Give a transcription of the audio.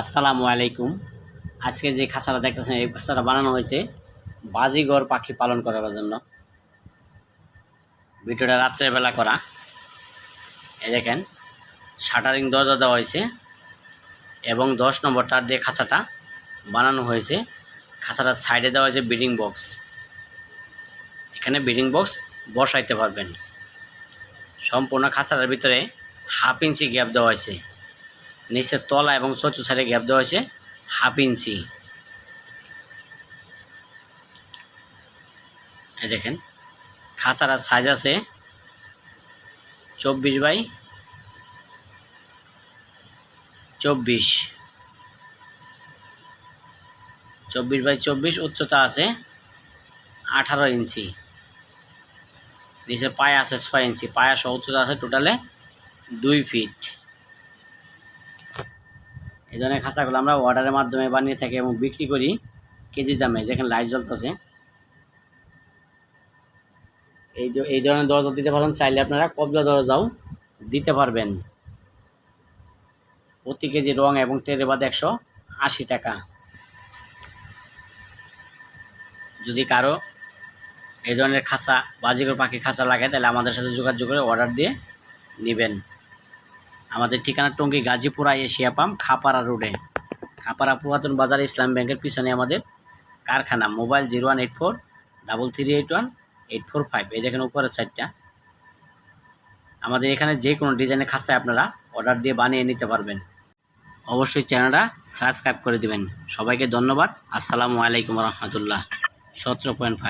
আসসালামু আলাইকুম। আজকে যে খাঁচাটা দেখতেছেন, এই খাঁচাটা বানানো হয়েছে বাজিগর পাখি পালন করার জন্য। ভিডিওটা রাত্রের বেলা করা। এই দেখেন, শাটারিং দরজা দেওয়া হয়েছে এবং দশ নম্বর তার দিয়ে খাঁচাটা বানানো হয়েছে। খাঁচাটার সাইডে দেওয়া হয়েছে ব্রিডিং বক্স। এখানে ব্রিডিং বক্স বসাইতে পারবেন। সম্পূর্ণ খাঁচাটার ভিতরে হাফ ইঞ্চি গ্যাপ দেওয়া হয়েছে। নিচের তলা এবং চতুর্থ সাইডে গ্যাপ দেওয়া হয়েছে, হাফ ইঞ্চি। দেখেন খাঁচার সাইজ আছে চব্বিশ বাই চব্বিশ। চব্বিশ বাই চব্বিশ, উচ্চতা আছে আঠারো ইঞ্চি। নিচে পায়ে আছে ছয় ইঞ্চি, পায়া উচ্চতা আছে টোটালে দুই ফিট এই ধরনের খাঁচাগুলো আমরা অর্ডারের মাধ্যমে বানিয়ে থাকি এবং বিক্রি করি। কেজি দামে, দেখেন লাইট জ্বলতেছে। এই এই ধরনের দরজা দিতে পারেন, চাইলে আপনারা কবজা দরজাও দিতে পারবেন। প্রতি কেজি রং এবং টেরে বাদ একশো আশি টাকা। যদি কারও এই ধরনের খাঁচা বাজিকর পাখি খাঁচা লাগে, তাহলে আমাদের সাথে যোগাযোগ করে অর্ডার দিয়ে নেবেন। আমাদের ঠিকানা টঙ্গী গাজীপুরা এশিয়া পাম্প খাপাড়া রোডে। খাপাড়া পুরাতন বাজার ইসলাম ব্যাংকের পিছনে আমাদের কারখানা, mobile zero one eight four, double three eight one eight four five. এই দেখেন উপরের সাইডটা। আমাদের এখানে যে কোনো ডিজাইনের খাঁচায় আপনারা অর্ডার দিয়ে বানিয়ে নিতে পারবেন। অবশ্যই চ্যানেলটা সাবস্ক্রাইব করে দিবেন। সবাইকে ধন্যবাদ। আসসালামু আলাইকুম রহমতুল্লাহ। সতেরো পয়েন্ট ফাইভ